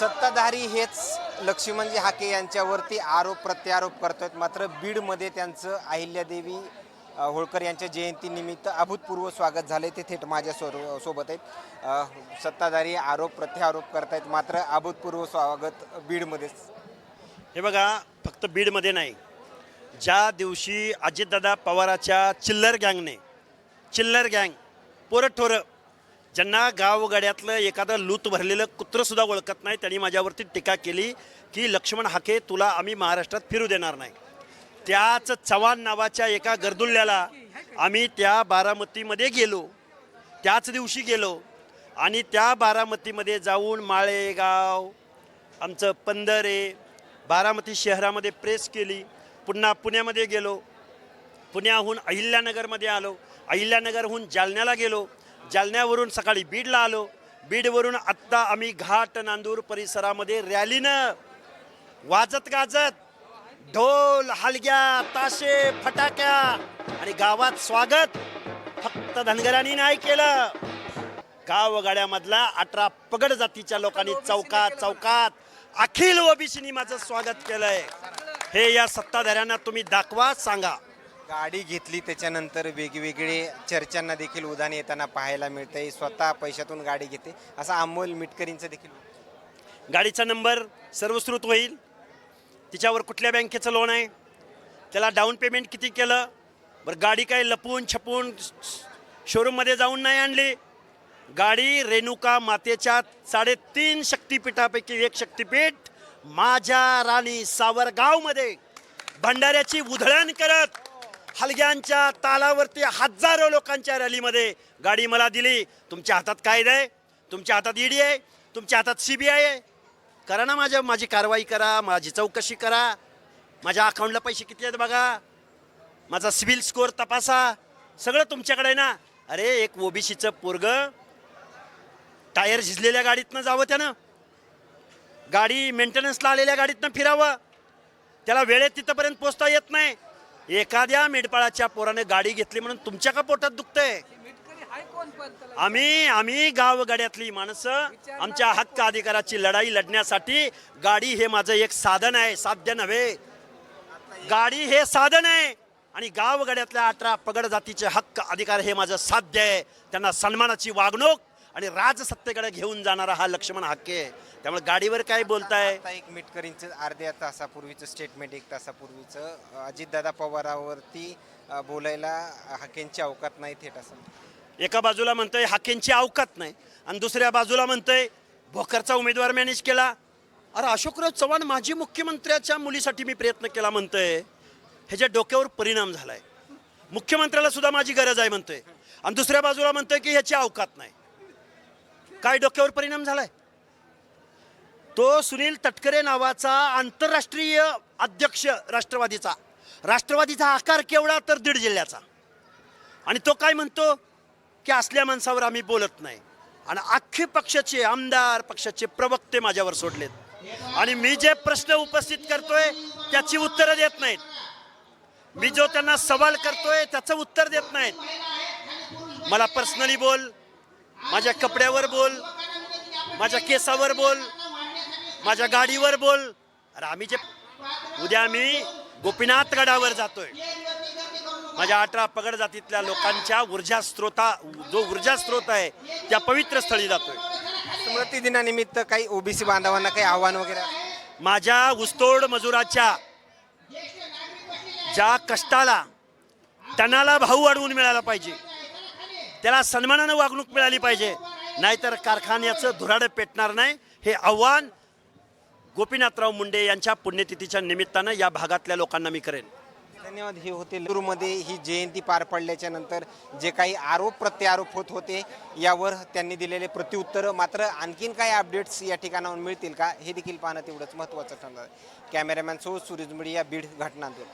सत्ताधारी हेच लक्ष्मणजी हाके यांच्यावरती आरोप प्रत्यारोप करतोयत. मात्र बीडमध्ये त्यांचं अहिल्यादेवी होळकर यांच्या जयंतीनिमित्त अभूतपूर्व स्वागत झाले ते थेट माझ्या स्वर सोबत आहेत. सत्ताधारी आरोप प्रत्यारोप करतायत. मात्र अभूतपूर्व स्वागत बीडमध्येच. हे बघा फक्त बीडमध्ये नाही. ज्या दिवशी अजितदादा पवाराच्या चिल्लर गँगने चिल्लर गँग पोरं ठोरं ज्यांना गावगाड्यातलं एखादं लूत भरलेलं कुत्रंसुद्धा ओळखत नाही त्यांनी माझ्यावरती टीका केली की लक्ष्मण हाके तुला आम्ही महाराष्ट्रात फिरू देणार नाही. त्याच चव्हाण नावाच्या एका गर्दुल्ल्याला आम्ही त्या बारामतीमध्ये गेलो. त्याच दिवशी गेलो आणि त्या बारामतीमध्ये जाऊन माळेगाव आमचं पंधरे बारामती शहरामध्ये प्रेस केली. पुन्हा पुण्यामध्ये गेलो. पुण्याहून अहिल्यानगरमध्ये आलो. अहिल्यानगरहून जालन्याला गेलो. जालन्यावरून सकाळी बीडला आलो. बीडवरून आत्ता आम्ही घाट नांदूर परिसरामध्ये रॅलीनं वाजत गाजत ढोल हलग्या ताशे फटाक्या आणि गावात स्वागत. फक्त धनगरांनी नाही केलं. गावगाड्यामधला अठरा पगड जातीच्या लोकांनी चौकात चौकात अखिल ओबीसीनी माझं स्वागत केलंय. हे या सत्ताधाऱ्यांना तुम्ही दाखवा सांगा. गाडी घेतली त्याच्यानंतर वेगवेगळे चर्चांना देखील उदाहरण येताना पाहायला मिळतंय. स्वतः पैशातून गाडी घेते. असा अमोल मिटकरींचं देखील गाडीचा नंबर सर्वश्रुत होईल. तिच्यावर कुठल्या बँकेचं लोन आहे? त्याला डाऊन पेमेंट किती केलं? बरं गाडी काय लपून छपून शोरूममध्ये जाऊन नाही आणली? गाडी रेणुका मातेच्या साडेतीन शक्तिपीठापैकी एक शक्तिपीठ माझ्या राणी सावरगावमध्ये भंडाऱ्याची उधळण करत हलग्यांच्या तालावरती हजारो लोकांच्या रॅलीमध्ये गाडी मला दिली. तुमच्या हातात कायदा आहे तुमच्या हातात ईडी आहे तुमच्या हातात सी बी आय आहे. करा ना माझ्या माझी कारवाई करा माझी चौकशी करा. माझ्या अकाउंटला पैसे किती आहेत बघा? माझा सिबिल स्कोअर तपासा. सगळं तुमच्याकडे आहे ना? अरे एक ओबीसीचं पोरग टायर झिजलेल्या गाडीतनं जावं त्यानं. गाडी मेंटेनन्सला आलेल्या गाडीतनं फिरावं. त्याला वेळेत तिथंपर्यंत पोचता येत नाही. एखाद्या मेंढपाळाच्या पोराने गाडी घेतली म्हणून तुमच्या का पोटात दुखतंय? आम्ही आम्ही गावगाड्यातली माणसं आमच्या हक्क अधिकाराची लढाई लढण्यासाठी गाडी हे माझं एक साधन आहे साध्य नव्हे. गाडी हे साधन आहे आणि गावगाड्यातल्या अठरा पगड जातीचे हक्क अधिकार हे माझं साध्य आहे. त्यांना सन्मानाची वागणूक आणि राजसत्तेकडे घेऊन जाणारा हा लक्ष्मण हक्के आहे. त्यामुळे गाडीवर काय बोलताय? आता एक मिटकरींचं अर्ध्या तासापूर्वीचं स्टेटमेंट एक तासापूर्वीचं. अजितदादा पवारावरती अ, बोलायला हाकेंची अवकात नाही थेट असं. एका बाजूला म्हणतोय हाकेंची अवकात नाही. आणि दुसऱ्या बाजूला म्हणतोय भोकरचा उमेदवार मॅनेज केला. अरे अशोकराव चव्हाण माजी मुख्यमंत्र्याच्या मुलीसाठी मी प्रयत्न केला म्हणतोय. ह्याच्या डोक्यावर परिणाम झालाय. मुख्यमंत्र्याला सुद्धा माझी गरज आहे म्हणतोय. आणि दुसऱ्या बाजूला म्हणतोय की ह्याची अवकात नाही. काय डोक्यावर परिणाम झालाय? तो सुनील तटकरे नावाचा आंतरराष्ट्रीय अध्यक्ष राष्ट्रवादीचा. राष्ट्रवादीचा आकार केवढा तर दीड जिल्ह्याचा. आणि तो काय म्हणतो? की असल्या माणसावर आम्ही बोलत नाही. आणि अख्खे पक्षाचे आमदार पक्षाचे प्रवक्ते माझ्यावर सोडलेत. आणि मी जे प्रश्न उपस्थित करतोय त्याची उत्तरं देत नाहीत. मी जो त्यांना सवाल करतोय त्याचं उत्तर देत नाहीत. मला पर्सनली बोल माझ्या कपड्यावर बोल माझ्या केसावर बोल माझ्या गाडीवर बोल. अरे आम्ही जे उद्या आम्ही गोपीनाथ गडावर जातोय. माझ्या अठरा पगड जातीतल्या लोकांच्या ऊर्जा स्त्रोता जो ऊर्जा स्त्रोत आहे त्या पवित्र स्थळी जातोय. स्मृती दिनानिमित्त काही ओबीसी बांधवांना काही आव्हान वगैरे? माझ्या ऊसतोड मजुराच्या ज्या कष्टाला टनाला भाऊ वाढवून मिळाला पाहिजे. त्याला सन्मानानं वागणूक मिळाली पाहिजे. नाहीतर कारखान्याचं धुराडं पेटणार नाही. हे आव्हान गोपीनाथराव मुंडे यांच्या पुण्यतिथीच्या निमित्तानं या भागातल्या लोकांना मी करेन. धन्यवाद. हे होते मध्ये ही जयंती पार पडल्याच्या नंतर जे काही आरोप प्रत्यारोप होत होते यावर त्यांनी दिलेले प्रत्युत्तर. मात्र आणखीन काही अपडेट्स या ठिकाणाहून मिळतील का हे देखील पाहणं तेवढंच महत्त्वाचं ठरणार कॅमेरामॅन सो सुरेज मीडिया बीड घटनांतून